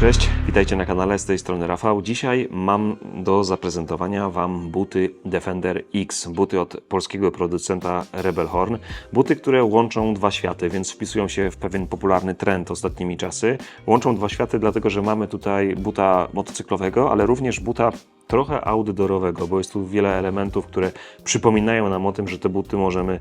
Cześć, witajcie na kanale, z tej strony Rafał. Dzisiaj mam do zaprezentowania Wam buty Defender X, buty od polskiego producenta Rebel Horn. Buty, które łączą dwa światy, więc wpisują się w pewien popularny trend ostatnimi czasy. Łączą dwa światy, dlatego że mamy tutaj buta motocyklowego, ale również buta trochę outdoorowego, bo jest tu wiele elementów, które przypominają nam o tym, że te buty możemy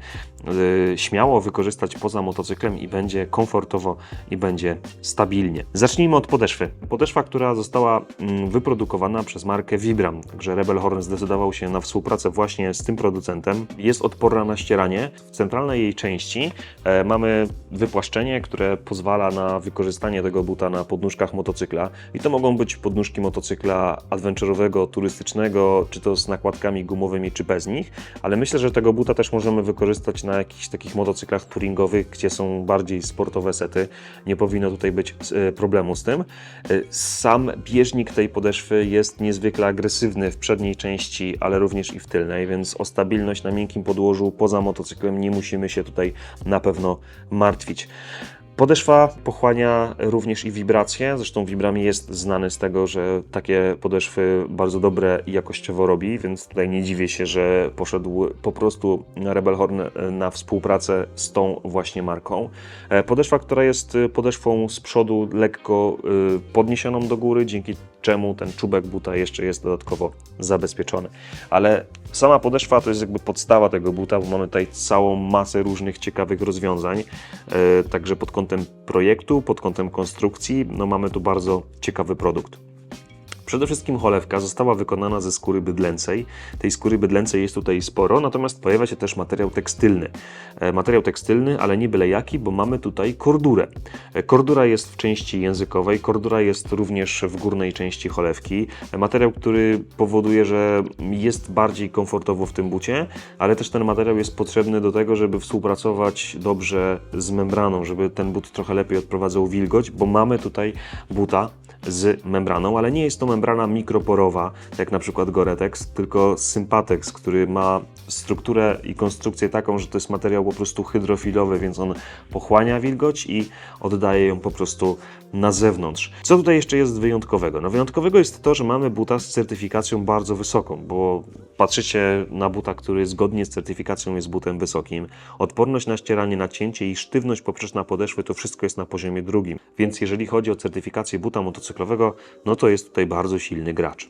y, śmiało wykorzystać poza motocyklem i będzie komfortowo i będzie stabilnie. Zacznijmy od podeszwy. Podeszwa, która została mm, wyprodukowana przez markę Vibram, także Rebel Horn zdecydował się na współpracę właśnie z tym producentem. Jest odporna na ścieranie. W centralnej jej części e, mamy wypłaszczenie, które pozwala na wykorzystanie tego buta na podnóżkach motocykla i to mogą być podnóżki motocykla adventure'owego, turystycznego, czy to z nakładkami gumowymi, czy bez nich, ale myślę, że tego buta też możemy wykorzystać na jakichś takich motocyklach touringowych, gdzie są bardziej sportowe sety. Nie powinno tutaj być e, problemu z tym. E, Sam bieżnik tej podeszwy jest niezwykle agresywny w przedniej części, ale również i w tylnej, więc o stabilność na miękkim podłożu poza motocyklem nie musimy się tutaj na pewno martwić. Podeszwa pochłania również i wibracje. Zresztą Vibrami jest znany z tego, że takie podeszwy bardzo dobre i jakościowo robi, więc tutaj nie dziwię się, że poszedł po prostu Rebel Horn na współpracę z tą właśnie marką. E, Podeszwa, która jest podeszwą z przodu lekko y, podniesioną do góry, dzięki czemu ten czubek buta jeszcze jest dodatkowo zabezpieczony. Ale sama podeszwa to jest jakby podstawa tego buta, bo mamy tutaj całą masę różnych ciekawych rozwiązań. E, Także pod kątem projektu, pod kątem konstrukcji, no mamy tu bardzo ciekawy produkt. Przede wszystkim cholewka została wykonana ze skóry bydlęcej. Tej skóry bydlęcej jest tutaj sporo, natomiast pojawia się też materiał tekstylny. E, Materiał tekstylny, ale nie byle jaki, bo mamy tutaj kordurę. E, Kordura jest w części językowej, kordura jest również w górnej części cholewki. E, Materiał, który powoduje, że jest bardziej komfortowo w tym bucie, ale też ten materiał jest potrzebny do tego, żeby współpracować dobrze z membraną, żeby ten but trochę lepiej odprowadzał wilgoć, bo mamy tutaj buta z membraną, ale nie jest to membrana mikroporowa, jak na przykład Goretex, tylko Sympatex, który ma strukturę i konstrukcję taką, że to jest materiał po prostu hydrofilowy, więc on pochłania wilgoć i oddaje ją po prostu na zewnątrz. Co tutaj jeszcze jest wyjątkowego? No wyjątkowego jest to, że mamy buta z certyfikacją bardzo wysoką, bo patrzycie na buta, który zgodnie z certyfikacją jest butem wysokim. Odporność na ścieranie, nacięcie i sztywność poprzeczna podeszwy to wszystko jest na poziomie drugim. Więc jeżeli chodzi o certyfikację buta motocyklowego, no to jest tutaj bardzo silny gracz. E,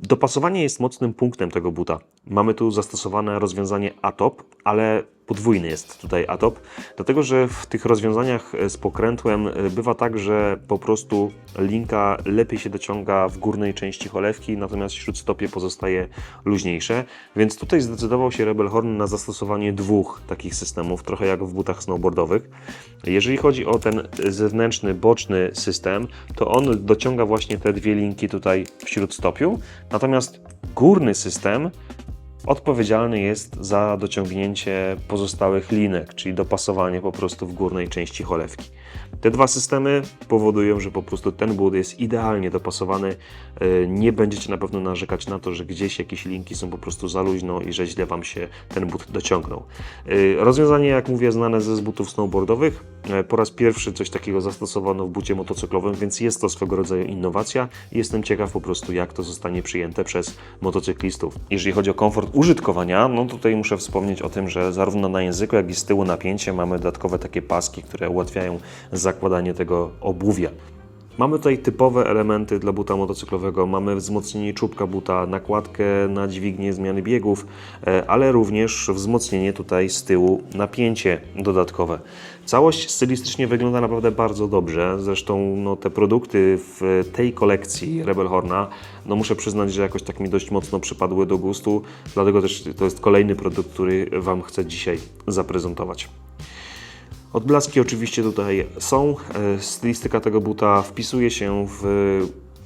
Dopasowanie jest mocnym punktem tego buta. Mamy tu zastosowane rozwiązanie ATOP, ale podwójny jest tutaj ATOP, dlatego że w tych rozwiązaniach e, z pokrętłem e, bywa tak, że po prostu linka lepiej się dociąga w górnej części cholewki, natomiast śródstopie pozostaje luźniejsze, więc tutaj zdecydował się Rebel Horn na zastosowanie dwóch takich systemów, trochę jak w butach snowboardowych. Jeżeli chodzi o ten zewnętrzny, boczny system, to on dociąga właśnie te dwie linki tutaj w śródstopiu, natomiast górny system odpowiedzialny jest za dociągnięcie pozostałych linek, czyli dopasowanie po prostu w górnej części cholewki. Te dwa systemy powodują, że po prostu ten but jest idealnie dopasowany. E, Nie będziecie na pewno narzekać na to, że gdzieś jakieś linki są po prostu za luźno i że źle Wam się ten but dociągnął. E, Rozwiązanie, jak mówię, znane ze butów snowboardowych. E, Po raz pierwszy coś takiego zastosowano w bucie motocyklowym, więc jest to swego rodzaju innowacja i jestem ciekaw po prostu, jak to zostanie przyjęte przez motocyklistów. Jeżeli chodzi o komfort użytkowania, no tutaj muszę wspomnieć o tym, że zarówno na języku, jak i z tyłu napięcie mamy dodatkowe takie paski, które ułatwiają zakładanie tego obuwia. Mamy tutaj typowe elementy dla buta motocyklowego. Mamy wzmocnienie czubka buta, nakładkę na dźwignię zmiany biegów, e, ale również wzmocnienie tutaj z tyłu, napięcie dodatkowe. Całość stylistycznie wygląda naprawdę bardzo dobrze. Zresztą no, te produkty w tej kolekcji Rebel Horna, no muszę przyznać, że jakoś tak mi dość mocno przypadły do gustu. Dlatego też to jest kolejny produkt, który Wam chcę dzisiaj zaprezentować. Odblaski oczywiście tutaj są. E, Stylistyka tego buta wpisuje się w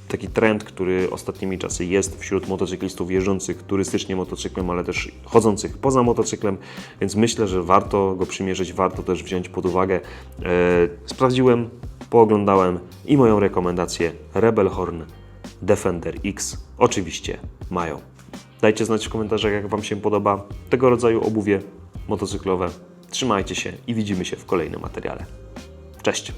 taki trend, który ostatnimi czasy jest wśród motocyklistów jeżdżących turystycznie motocyklem, ale też chodzących poza motocyklem, więc myślę, że warto go przymierzyć, warto też wziąć pod uwagę. E, Sprawdziłem, pooglądałem i moją rekomendację Rebel Horn Defender X oczywiście mają. Dajcie znać w komentarzach, jak Wam się podoba tego rodzaju obuwie motocyklowe. Trzymajcie się i widzimy się w kolejnym materiale. Cześć!